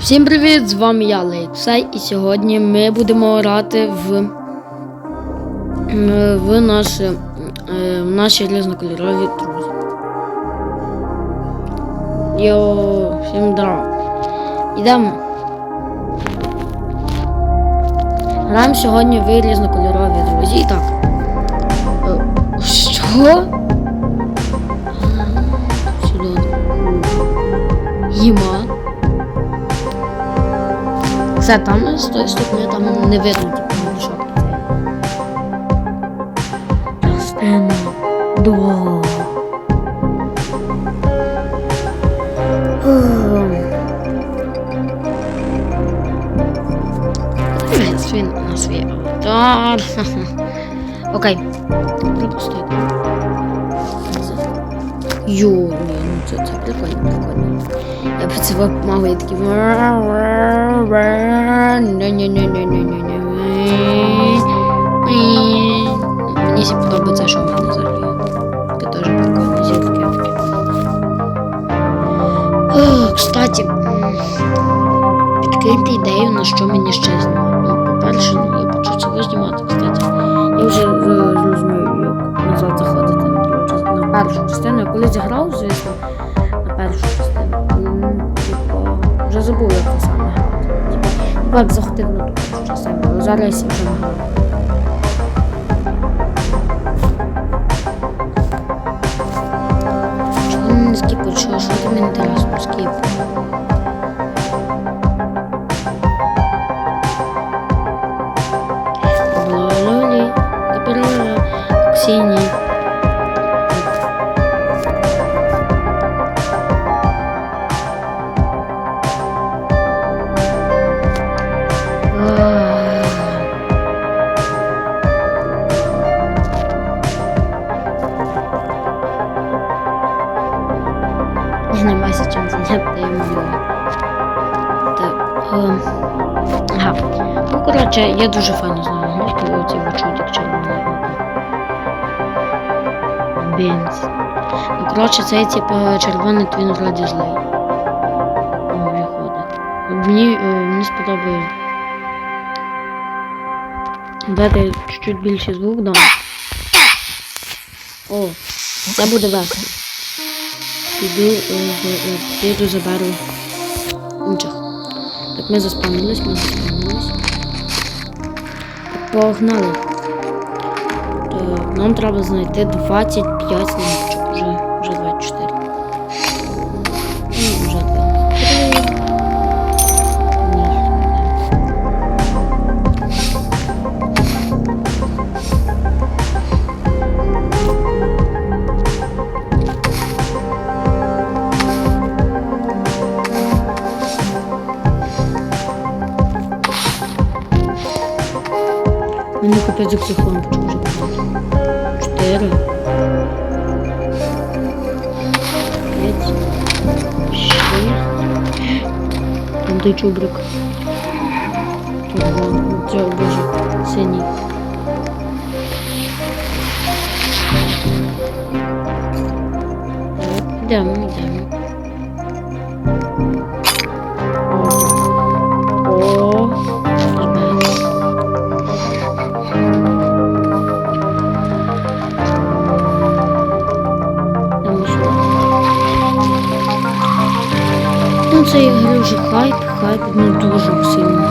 Всім привіт! З вами я Лейксай, і сьогодні ми будемо грати в, в, наші, е, в наші різнокольорові друзі. Йо, всім здорово. Йдемо. Граємо сьогодні в різнокольорові друзі. І так. Е, Що? Сюди. Їма. Все, там з тої сторони там не видно, типу, мішок. Частина. До. Він у нас є аватар. Окей. Пропустити. Йо, ні, ну це, це прикольно, прикольно. Я працював мало і такі. Мені ще подобається, що в мене взагалі. Це теж прикольно, зірки. Кстати, підкиньте ідею, на що мені ще знімати. Ну, по-перше, ну, я почав цього знімати, кстати. Я вже е, як назад заходити. На першу частину. Я колись грав, звісно, Типу, як на. Але зараз я вже Так. ем, Ага. Ну, коротше, я дуже файно знаю англійську, і оці вичудик червоний. Бінс. Ну, коротше, цей типу червоний твін вроді злий. О, виходить. Мені, мені сподобається. Дати чуть-чуть більший звук дам. О, це буде весело. Піду, е, е, піду заберу інших. Так, ми заспавнились, ми заспавнились. Погнали. Так, нам треба знайти 25 лампочок. Мені капець за цих лампочок вже багато. Чотири. П'ять. Шість. Там той чубрик. Тут два. Це, боже, синій. Так, Йдемо, йдемо. Вже хайп, хайп не дуже сильно.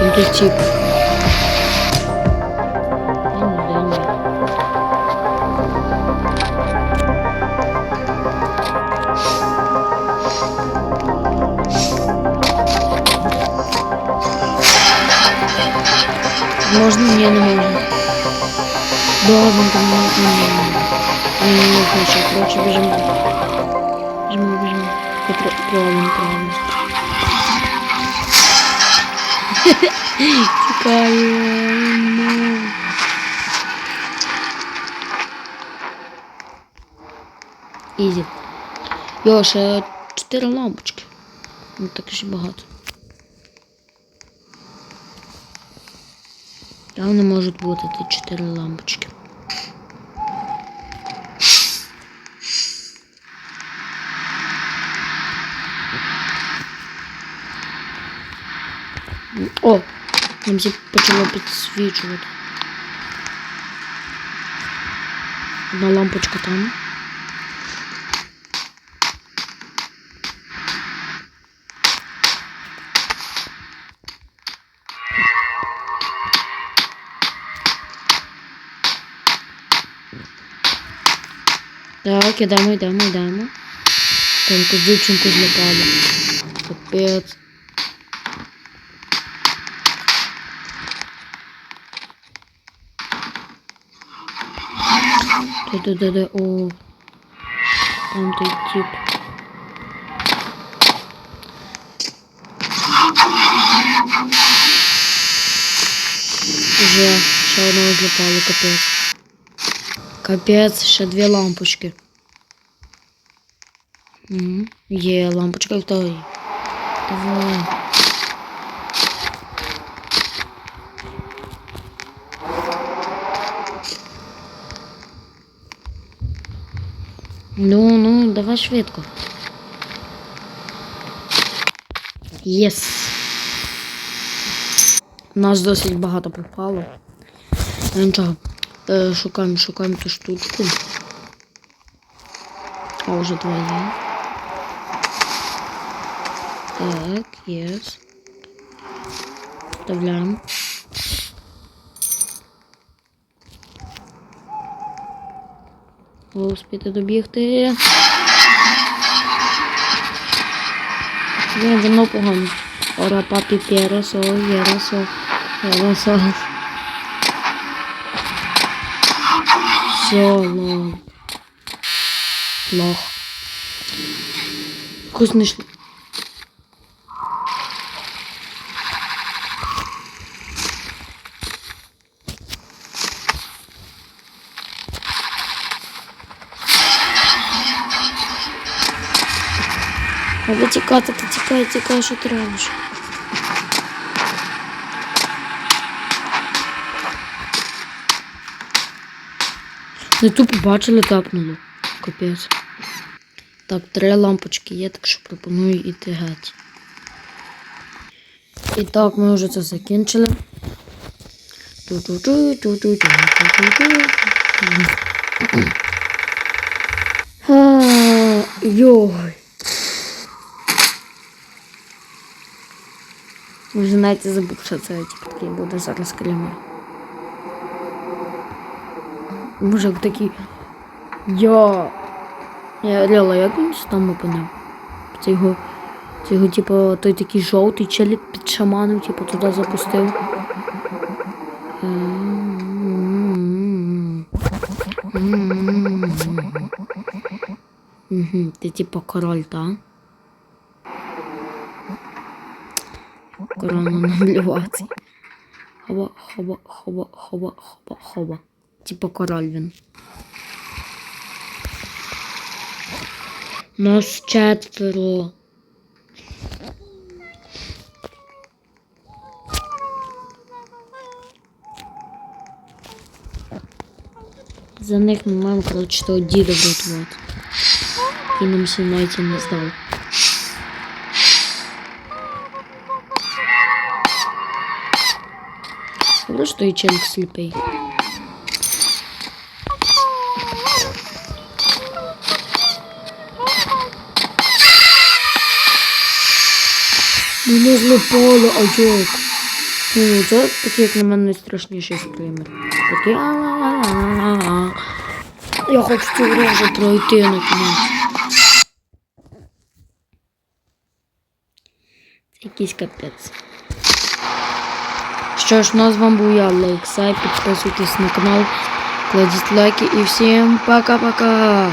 Ютуб. Можно? Не, не можно. Должен там не можно. Не, не, не, короче, бежим. Бежим, бежим. Петро, правильно, правильно. Тікаємо. Ізі. Йо, ще 4 лампочки. Ну так ще багато. Там не можуть бути ті 4 лампочки. О! Нам почало підсвічувати. Одна лампочка там. Так, ідемо, йдемо, йдемо. Там дівчинку злякали. Капець. Да-да-да-да. О. Там ты тип. Уже еще одного взлетала, капец. Капец, еще две лампочки. Угу. Е, лампочка вторая. Ну, ну, давай швидко. Єс. Нас досить багато попало. Ну, Нічого. Е, шукаємо, шукаємо ту штучку. А вже є. Так, єс. Вставляємо. Успіти добігти. Він давно погано. Ора папі пересо, єресо, єресо. Все, лох. Лох. Якусь Треба тікати, ти тікай, тікай, що ти робиш. Ну тупо бачили, тапнули. Капець. Так, три лампочки є, так що пропоную йти геть. І так, ми вже це закінчили. Йой. Вже навіть забув, що це типу, буде зараз кремер. Може такий. Я. Я реально, як він там опинив? Це його. Це його, типу, той такий жовтий челік під шаманом, типу, туди запустив. Ти типу король, так? Корона намалювати. Хоба, хоба, хоба, хоба, хоба, хоба. Типа король він. Нас четверо. За них ми маємо, коротше, того діда врятувати. Який нам ще навіть не здав. Добре, що і челік сліпий. Мене злопало, як? Ну, це такий, на мене, найстрашніший скример. Такий. Я хочу цю гру пройти на кінець. Якийсь капець. Що ж, ну з вами був я, Лейксай. Підписуйтесь на канал, кладіть лайки і всім пока-пока!